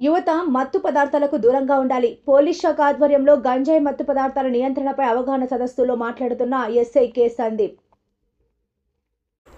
యువత మత్తు పదార్థాలకు దూరంగా ఉండాలి. పోలీస్ శాఖ ఆధ్వర్యంలో గంజాయి మత్తు పదార్థాల నియంత్రణపై అవగాహన సదస్సులో మాట్లాడుతున్న SI K Sandeep.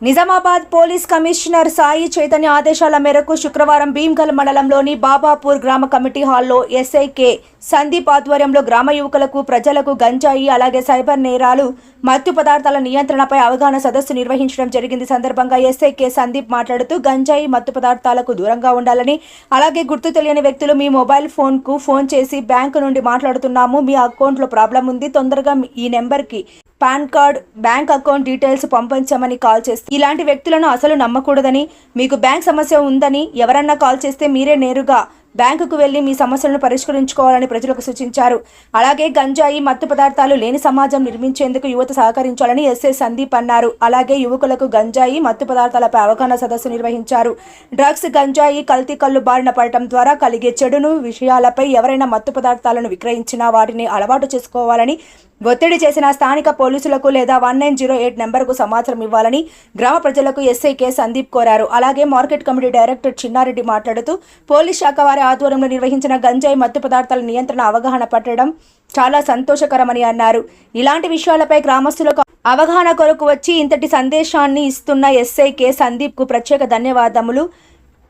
Nizamabad police commissioner Sai Chaitanya ఆదేశాల మేరకు శుక్రవారం భీమ్గల్ మండలంలోని బాబాపూర్ గ్రామ కమిటీ హాల్లో ఎస్ఐకే సందీప్ ఆధ్వర్యంలో గ్రామ యువకులకు ప్రజలకు గంజాయి అలాగే సైబర్ నేరాలు మత్తు పదార్థాల నియంత్రణపై అవగాహన సదస్సు నిర్వహించడం జరిగింది. సందర్భంగా ఎస్ఐకే సందీప్ మాట్లాడుతూ గంజాయి మత్తు పదార్థాలకు దూరంగా ఉండాలని అలాగే గుర్తు తెలియని వ్యక్తులు మీ మొబైల్ ఫోన్కు ఫోన్ చేసి బ్యాంకు నుండి మాట్లాడుతున్నాము మీ అకౌంట్లో ప్రాబ్లం ఉంది తొందరగా ఈ నెంబర్కి pan card bank account details పంపించమని కాల్ చేస్తే ఇలాంటి వ్యక్తులను అసలు నమ్మకూడదని మీకు బ్యాంక్ సమస్య ఉందని ఎవరన్నా కాల్ చేస్తే మీరే నేరుగా బ్యాంకుకు వెళ్ళి మీ సమస్యలను పరిష్కరించుకోవాలని ప్రజలకు సూచించారు. అలాగే గంజాయి మత్తు పదార్థాలు లేని సమాజం నిర్మించేందుకు యువత సహకరించాలని ఎస్ఏ సందీప్ అన్నారు. అలాగే యువకులకు గంజాయి మత్తు పదార్థాలపై అవగాహన సదస్సు నిర్వహించారు. డ్రగ్స్ గంజాయి కల్తీ కళ్ళు బారిన పడటం ద్వారా కలిగే చెడును విషయాలపై ఎవరైనా మత్తు పదార్థాలను విక్రయించినా వాటిని అలవాటు చేసుకోవాలని ఒత్తిడి చేసిన స్థానిక పోలీసులకు లేదా వన్ నైన్ జీరో ఎయిట్ నెంబర్కు సమాచారం ఇవ్వాలని గ్రామ ప్రజలకు ఎస్ఐ కె సందీప్ కోరారు. అలాగే మార్కెట్ కమిటీ డైరెక్టర్ చిన్నారెడ్డి మాట్లాడుతూ పోలీస్ శాఖ వారి ఆధ్వర్యంలో నిర్వహించిన గంజాయి మత్తు పదార్థాల నియంత్రణ అవగాహన పట్టడం చాలా సంతోషకరమని అన్నారు. ఇలాంటి విషయాలపై గ్రామస్తులకు అవగాహన కొరకు వచ్చి ఇంతటి సందేశాన్ని ఇస్తున్న ఎస్ఐ కె సందీప్కు ప్రత్యేక ధన్యవాదములు.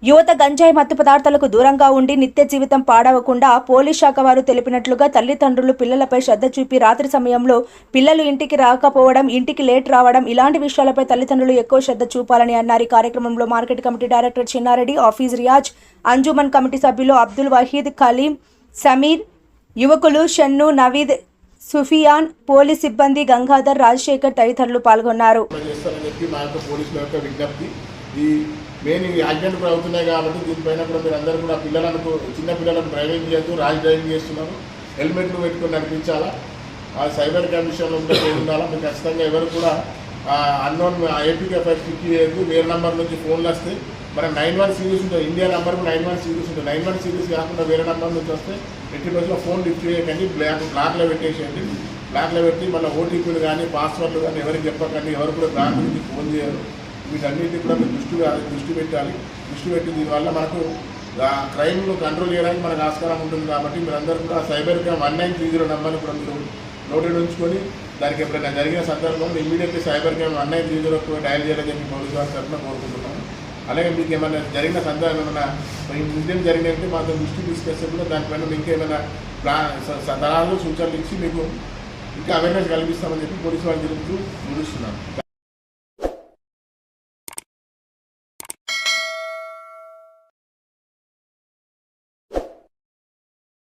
యువత గంజాయి మత్తు పదార్థాలకు దూరంగా ఉండి నిత్య జీవితం పాడవకుండా పోలీస్ శాఖ వారు తెలిపినట్లుగా తల్లిదండ్రులు పిల్లలపై శ్రద్ధ చూపి రాత్రి సమయంలో పిల్లలు ఇంటికి రాకపోవడం ఇంటికి లేట్ రావడం ఇలాంటి విషయాలపై తల్లిదండ్రులు ఎక్కువ శ్రద్ధ చూపాలని అన్నారు. ఈ కార్యక్రమంలో market committee director Chinnareddy office Riyaz Anjuman committee సభ్యులు అబ్దుల్ వహీద్ ఖలీం సమీర్ యువకులు షన్ను నవీద్ సుఫియాన్ పోలీస్ సిబ్బంది గంగాధర్ రాజశేఖర్ తదితరులు పాల్గొన్నారు. మెయిన్ యాక్సిడెంట్ కూడా అవుతున్నాయి కాబట్టి దీనిపైన కూడా మీరు అందరూ కూడా పిల్లలకు చిన్న పిల్లలకు డ్రైవింగ్ చేస్తూ రాజ్ డ్రైవింగ్ చేస్తున్నారు. హెల్మెట్లు పెట్టుకొని నడిపించాలా? సైబర్ కమిషన్లో కూడా ఉండాలా? మీకు ఖచ్చితంగా ఎవరు కూడా అన్నోన్ ఏపీకే ఫైవ్ క్లిక్ చేయద్దు. వేరే నెంబర్ నుంచి ఫోన్లు వస్తే మనం నైన్ వన్ సిరీస్ ఉంటుంది India number nine one series ఉంటుంది నైన్ వన్ సిరీస్ కాకుండా వేరే నెంబర్ నుంచి వస్తే ఎట్టి రోజులో ఫోన్ లిఫ్ట్ చేయకండి బ్లాక్ బ్లాక్లో పెట్టేసేయండి. బ్లాక్లో పెట్టి మళ్ళీ ఓటీపీలు కానీ పాస్వర్డ్లు కానీ ఎవరికి చెప్పకండి ఎవరు కూడా బ్లాక్ నుంచి ఫోన్ చేయరు. వీటన్నిటిని కూడా మీరు దృష్టి దృష్టి పెట్టాలి. దృష్టి పెట్టి దీనివల్ల మనకు క్రైమ్ను కంట్రోల్ చేయడానికి మనకు ఆస్కారం ఉంటుంది కాబట్టి మీరందరూ కూడా cyber crime one nine three zero నెంబర్ని కూడా మీరు నోటెడ్ ఉంచుకొని దానికి ఎప్పుడైనా జరిగిన సందర్భంలో immediately cyber crime one nine three zero dial చేయాలని చెప్పి పోలీసు వారి తరఫున కోరుకుంటున్నాను అలాగే మీకు ఏమైనా జరిగిన సందర్భం ఏమైనా ఇన్సిడెంట్ జరిగినట్టు మాతో దృష్టి తీసుకొస్తే కూడా దానిపైన మీకు ఏమైనా ప్లాన్ సలహాలు సూచనలు ఇచ్చి మీకు ఇంకా అవేర్నెస్ కల్పిస్తామని చెప్పి పోలీసు వాళ్ళు తెలుపుతూ చూపిస్తున్నాను